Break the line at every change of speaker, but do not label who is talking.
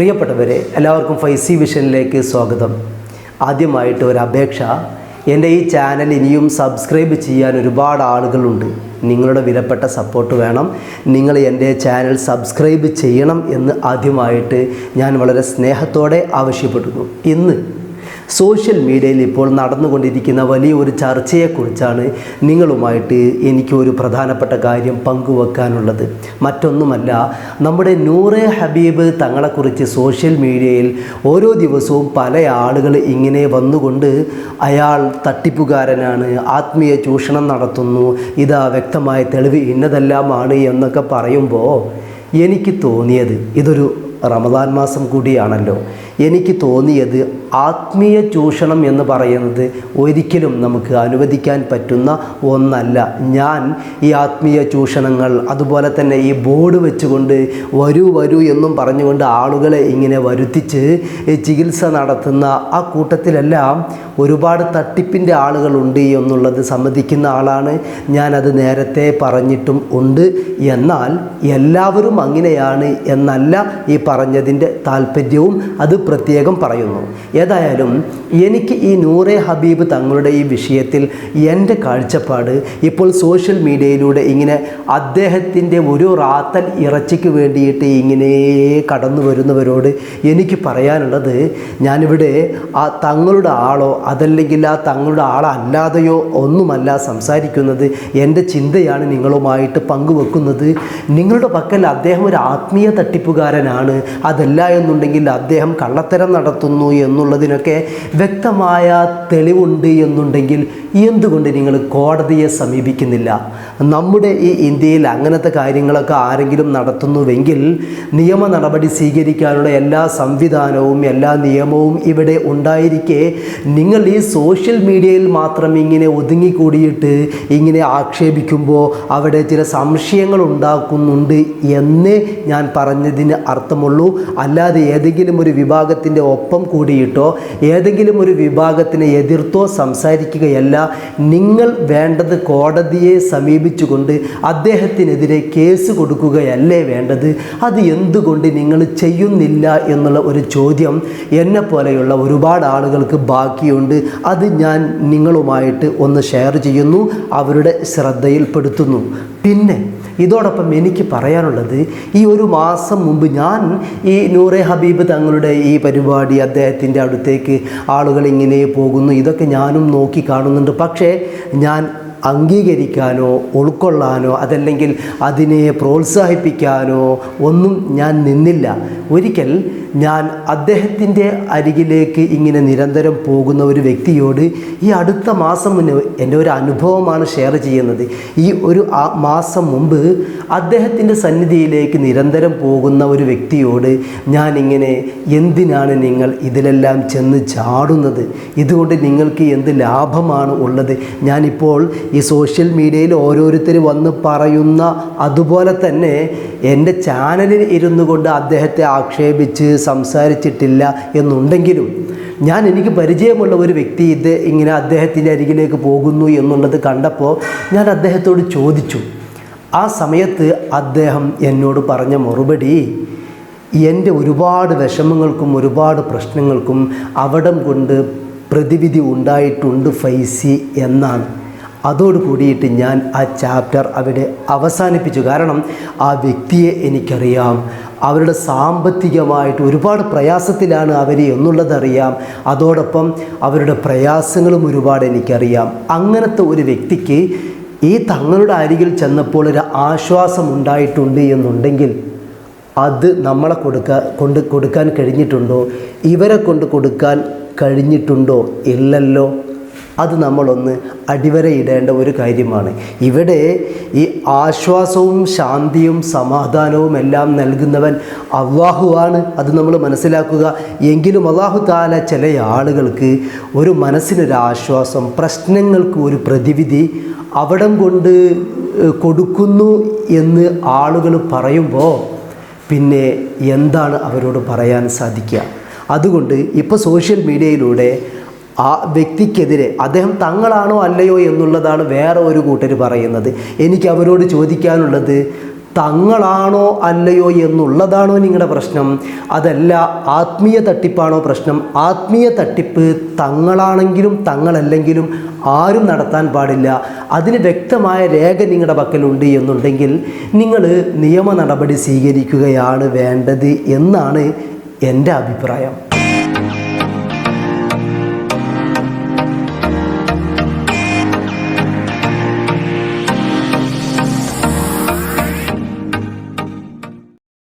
പ്രിയപ്പെട്ടവരെ എല്ലാവർക്കും ഫൈസി വിഷനിലേക്ക് സ്വാഗതം. ആദ്യമായിട്ട് ഒരു അപേക്ഷ. എന്റെ ഈ ചാനൽ ഇനിയും സബ്സ്ക്രൈബ് ചെയ്യാൻ ഒരുപാട് ആളുകളുണ്ട്. നിങ്ങളുടെ വിലപ്പെട്ട സപ്പോർട്ട് വേണം. നിങ്ങൾ എന്റെ ചാനൽ സബ്സ്ക്രൈബ് ചെയ്യണം എന്ന് ആദ്യമായിട്ട് ഞാൻ വളരെ സ്നേഹത്തോടെ ആവശ്യപ്പെടുന്നു. ഇന്ന് സോഷ്യൽ മീഡിയയിൽ ഇപ്പോൾ നടന്നുകൊണ്ടിരിക്കുന്ന വലിയ ഒരു ചർച്ചയെക്കുറിച്ചാണ് നിങ്ങളുമായിട്ട് എനിക്ക് ഒരു പ്രധാനപ്പെട്ട കാര്യം പങ്കുവെക്കാനുള്ളത്. മറ്റൊന്നുമല്ല നമ്മുടെ നൂറെ ഹബീബ് തങ്ങളെക്കുറിച്ച് സോഷ്യൽ മീഡിയയിൽ ഓരോ ദിവസവും പല ആളുകൾ ഇങ്ങനെ വന്നുകൊണ്ട് അയാൾ തട്ടിപ്പുകാരനാണ് ആത്മീയ ചൂഷണം നടത്തുന്നു ഇതാ വ്യക്തമായ തെളിവ് ഇന്നതെല്ലാമാണ് എന്നൊക്കെ പറയുമ്പോൾ എനിക്ക് തോന്നിയത് ഇതൊരു റമദാൻ മാസം കൂടിയാണല്ലോ. എനിക്ക് തോന്നിയത് ആത്മീയ ചൂഷണം എന്ന് പറയുന്നത് ഒരിക്കലും നമുക്ക് അനുവദിക്കാൻ പറ്റുന്ന ഒന്നല്ല. ഞാൻ ഈ ആത്മീയ ചൂഷണങ്ങൾ അതുപോലെ തന്നെ ഈ ബോർഡ് വെച്ചുകൊണ്ട് വരൂ വരൂ എന്നും പറഞ്ഞുകൊണ്ട് ആളുകളെ ഇങ്ങനെ വരുത്തിച്ച് ചികിത്സ നടത്തുന്ന ആ കൂട്ടത്തിലെല്ലാം ഒരുപാട് തട്ടിപ്പിന്റെ ആളുകളുണ്ട് എന്നുള്ളത് സമ്മതിക്കുന്ന ആളാണ്. ഞാനത് നേരത്തെ പറഞ്ഞിട്ടും ഉണ്ട്. എന്നാൽ എല്ലാവരും അങ്ങനെയാണ് എന്നല്ല ഈ പറഞ്ഞതിന്റെ താല്പര്യവും അത് പ്രത്യേകം പറയുന്നു. ഏതായാലും എനിക്ക് ഈ നൂറെ ഹബീബ് തങ്ങളുടെ ഈ വിഷയത്തിൽ എന്റെ കാഴ്ചപ്പാട് ഇപ്പോൾ സോഷ്യൽ മീഡിയയിലൂടെ ഇങ്ങനെ അദ്ദേഹത്തിന്റെ ഒരു റാത്തൽ ഇറച്ചിക്ക് വേണ്ടിയിട്ട് ഇങ്ങനെ കടന്നു വരുന്നവരോട് എനിക്ക് പറയാനുള്ളത് ഞാനിവിടെ ആ തങ്ങളുടെ ആളോ അതല്ലെങ്കിൽ ആ തങ്ങളുടെ ആളല്ലാതെയോ ഒന്നുമല്ല സംസാരിക്കുന്നത് എന്റെ ചിന്തയാണ് നിങ്ങളുമായിട്ട് പങ്കുവെക്കുന്നത്. നിങ്ങളുടെ പക്കൽ അദ്ദേഹം ഒരു ആത്മീയ തട്ടിപ്പുകാരനാണ്. അതല്ല എന്നുണ്ടെങ്കിൽ അദ്ദേഹം കള്ളത്തരം നടത്തുന്നു എന്നുള്ളതിനൊക്കെ വ്യക്തമായ തെളിവുണ്ട് എന്നുണ്ടെങ്കിൽ എന്തുകൊണ്ട് നിങ്ങൾ കോടതിയെ സമീപിക്കുന്നില്ല? നമ്മുടെ ഈ ഇന്ത്യയിൽ അങ്ങനത്തെ കാര്യങ്ങളൊക്കെ ആരെങ്കിലും നടത്തുന്നുവെങ്കിൽ നിയമ നടപടി സ്വീകരിക്കാനുള്ള എല്ലാ സംവിധാനവും എല്ലാ നിയമവും ഇവിടെ ഉണ്ടായിരിക്കെ നിങ്ങൾ ഈ സോഷ്യൽ മീഡിയയിൽ മാത്രം ഇങ്ങനെ ഒതുങ്ങിക്കൂടിയിട്ട് ഇങ്ങനെ ആക്ഷേപിക്കുമ്പോൾ അവിടെ ചില സംശയങ്ങൾ ഉണ്ടാക്കുന്നുണ്ട് എന്നേ ഞാൻ പറഞ്ഞതിന് അർത്ഥമുള്ളൂ. അല്ലാതെ ഏതെങ്കിലും ഒരു വിഭാഗത്തിന്റെ ഒപ്പം കൂടിയിട്ടോ ഏതെങ്കിലും ഒരു വിഭാഗത്തിനെ എതിർത്തോ സംസാരിക്കുകയല്ല. നിങ്ങൾ വേണ്ടത് കോടതിയെ സമീപിച്ചുകൊണ്ട് അദ്ദേഹത്തിനെതിരെ കേസ് കൊടുക്കുകയല്ലേ വേണ്ടത്? അത് എന്തുകൊണ്ട് നിങ്ങൾ ചെയ്യുന്നില്ല എന്നുള്ള ഒരു ചോദ്യം എന്നെ പോലെയുള്ള ഒരുപാട് ആളുകൾക്ക് ബാക്കിയുണ്ട്. അത് ഞാൻ നിങ്ങളുമായിട്ട് ഒന്ന് ഷെയർ ചെയ്യുന്നു. അവരുടെ ശ്രദ്ധയിൽപ്പെടുത്തുന്നു. പിന്നെ ഇതോടൊപ്പം എനിക്ക് പറയാനുള്ളത് ഈ ഒരു മാസം മുമ്പ് ഞാൻ ഈ നൂറെ ഹബീബ് തങ്ങളുടെ ഈ പരിപാടി അദ്ദേഹത്തിന്റെ അടുത്തേക്ക് ആളുകൾ ഇങ്ങനെ പോകുന്നു. ഇതൊക്കെ ഞാനും നോക്കി കാണുന്നുണ്ട്. പക്ഷേ ഞാൻ അംഗീകരിക്കാനോ ഉൾക്കൊള്ളാനോ അതല്ലെങ്കിൽ അതിനെ പ്രോത്സാഹിപ്പിക്കാനോ ഒന്നും ഞാൻ നിന്നില്ല. ഒരിക്കൽ ഞാൻ അദ്ദേഹത്തിന്റെ അരികിലേക്ക് ഇങ്ങനെ നിരന്തരം പോകുന്ന ഒരു വ്യക്തിയോട് ഈ അടുത്ത മാസം മുന്നേ എന്റെ ഒരു അനുഭവമാണ് ഷെയർ ചെയ്യുന്നത്. ഈ ഒരു മാസം മുമ്പ് അദ്ദേഹത്തിന്റെ സന്നിധിയിലേക്ക് നിരന്തരം പോകുന്ന ഒരു വ്യക്തിയോട് ഞാനിങ്ങനെ എന്തിനാണ് നിങ്ങൾ ഇതിലെല്ലാം ചെന്ന് ചാടുന്നത്? ഇതുകൊണ്ട് നിങ്ങൾക്ക് എന്ത് ലാഭമാണ് ഉള്ളത്? ഞാനിപ്പോൾ ഈ സോഷ്യൽ മീഡിയയിൽ ഓരോരുത്തർ വന്ന് പറയുന്ന അതുപോലെ തന്നെ എന്റെ ചാനലിൽ ഇരുന്നു കൊണ്ട് അദ്ദേഹത്തെ ആക്ഷേപിച്ച് സംസാരിച്ചിട്ടില്ല എന്നുണ്ടെങ്കിലും ഞാൻ എനിക്ക് പരിചയമുള്ള ഒരു വ്യക്തി ഇത് ഇങ്ങനെ അദ്ദേഹത്തിന്റെ അരികിലേക്ക് പോകുന്നു എന്നുള്ളത് കണ്ടപ്പോൾ ഞാൻ അദ്ദേഹത്തോട് ചോദിച്ചു. ആ സമയത്ത് അദ്ദേഹം എന്നോട് പറഞ്ഞ മറുപടി എന്റെ ഒരുപാട് വിഷമങ്ങൾക്കും ഒരുപാട് പ്രശ്നങ്ങൾക്കും അവിടം കൊണ്ട് പ്രതിവിധി ഉണ്ടായിട്ടുണ്ട് ഫൈസി എന്നാണ്. അതോട് കൂടിയിട്ട് ഞാൻ ആ ചാപ്റ്റർ അവിടെ അവസാനിപ്പിച്ചു. കാരണം ആ വ്യക്തിയെ എനിക്കറിയാം. അവരുടെ സാമ്പത്തികമായിട്ട് ഒരുപാട് പ്രയാസത്തിലാണ് അവർ എന്നുള്ളതറിയാം. അതോടൊപ്പം അവരുടെ പ്രയാസങ്ങളും ഒരുപാട് എനിക്കറിയാം. അങ്ങനത്തെ ഒരു വ്യക്തിക്ക് ഈ തങ്ങളുടെ അരികിൽ ചെന്നപ്പോൾ ഒരു ആശ്വാസം ഉണ്ടായിട്ടുണ്ട് എന്നുണ്ടെങ്കിൽ അത് നമ്മളെ കൊടുക്കാൻ കൊണ്ട് കൊടുക്കാൻ കഴിഞ്ഞിട്ടുണ്ടോ? ഇവരെ കൊണ്ട് കൊടുക്കാൻ കഴിഞ്ഞിട്ടുണ്ടോ? ഇല്ലല്ലോ. അത് നമ്മളൊന്ന് അടിവരയിടേണ്ട ഒരു കാര്യമാണ്. ഇവിടെ ഈ ആശ്വാസവും ശാന്തിയും സമാധാനവും എല്ലാം നൽകുന്നവൻ അള്ളാഹുവാണ് അത് നമ്മൾ മനസ്സിലാക്കുക. എങ്കിലും അള്ളാഹു താല ചില ആളുകൾക്ക് ഒരു മനസ്സിനൊരു ആശ്വാസം പ്രശ്നങ്ങൾക്ക് ഒരു പ്രതിവിധി അവിടം കൊണ്ട് കൊടുക്കുന്നു എന്ന് ആളുകൾ പറയുമ്പോൾ പിന്നെ എന്താണ് അവരോട് പറയാൻ സാധിക്കുക? അതുകൊണ്ട് ഇപ്പോൾ സോഷ്യൽ മീഡിയയിലൂടെ ആ വ്യക്തിക്കെതിരെ അദ്ദേഹം തങ്ങളാണോ അല്ലയോ എന്നുള്ളതാണ് വേറെ ഒരു കൂട്ടർ പറയുന്നത്. എനിക്ക് അവരോട് ചോദിക്കാനുള്ളത് തങ്ങളാണോ അല്ലയോ എന്നുള്ളതാണോ നിങ്ങളുടെ പ്രശ്നം. അതല്ല ആത്മീയ തട്ടിപ്പാണോ പ്രശ്നം. ആത്മീയ തട്ടിപ്പ് തങ്ങളാണെങ്കിലും തങ്ങളല്ലെങ്കിലും ആരും നടത്താൻ പാടില്ല. അതിന് വ്യക്തമായ രേഖ നിങ്ങളുടെ പക്കലുണ്ട് എന്നുണ്ടെങ്കിൽ നിങ്ങൾ നിയമ നടപടി സ്വീകരിക്കുകയാണ് വേണ്ടത് എന്നാണ് എന്റെ അഭിപ്രായം.